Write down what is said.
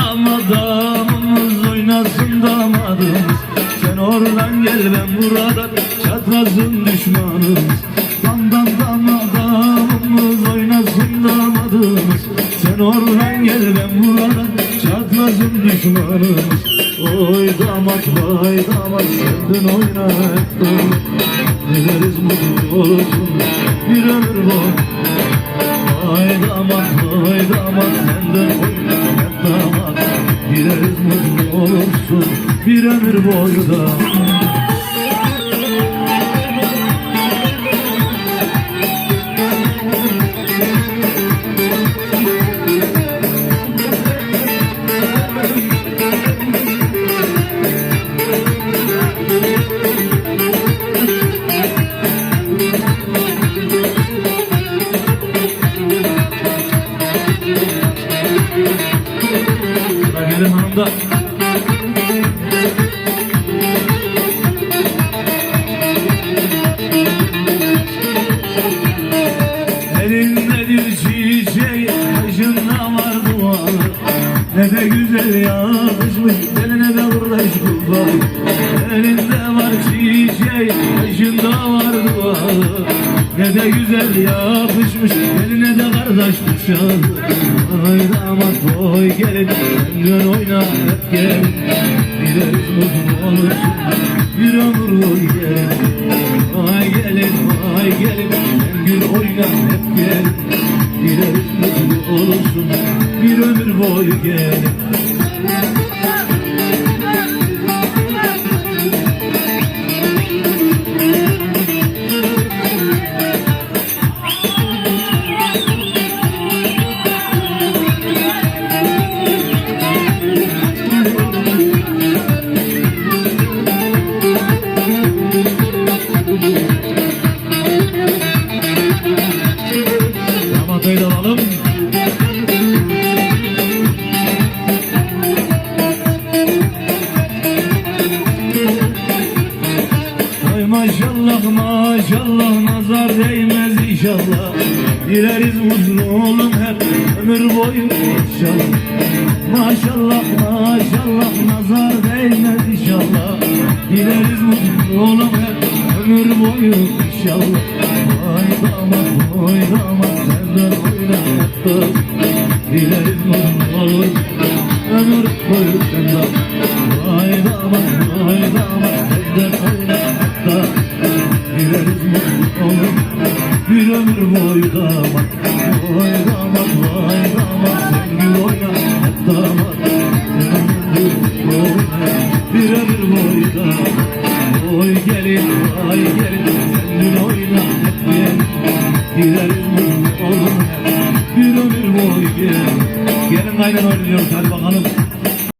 damadımız oynasın damadımız Sen oradan gel ben burada çatlasın düşmanımız Dandan damadımız oynasın damadımız Sen oradan gel ben burada çatlasın düşmanımız Oy damat vay damat sendin oyna et Dileriz mutlu olursun bir ömür boy Vay damat vay damat. Olursun? Bir ömür boyu Benim hanımda Elindedir çiçeği Başında var dualı Ne de güzel yakışmış Eline de kurdaş kurban. Elinde var çiçeği Başında var dualı Ne de güzel yakışmış Eline de kardeş kuşağı Gelin Gönlün oyna hep gel. Gideriz uzun olursun Bir ömür gelin Vay gelin vay gelin Gül oyna hep gel. Gideriz mutlu olursun Bir ömür boyu gelin Da alalım Ay maşallah maşallah nazar değmez inşallah. Dileriz mutlu olun hep ömür boyu inşallah. Maşallah maşallah nazar değmez inşallah. Dileriz mutlu olun hep ömür boyu inşallah Vay damat vay damat senden oynattı Dilerim mutlu olur ömür boyu senden Vay damat vay damat senden oynattı Dilerim mutlu olur bir ömür boyu damat Vay damat vay damat sen gül oynat damat Bir ömür boyu damat Oy gelin, ay gelin, sen dün oynat Dilerim olur Bir ömür boyu gel. Gelin aynen oynuyoruz hadi bakalım.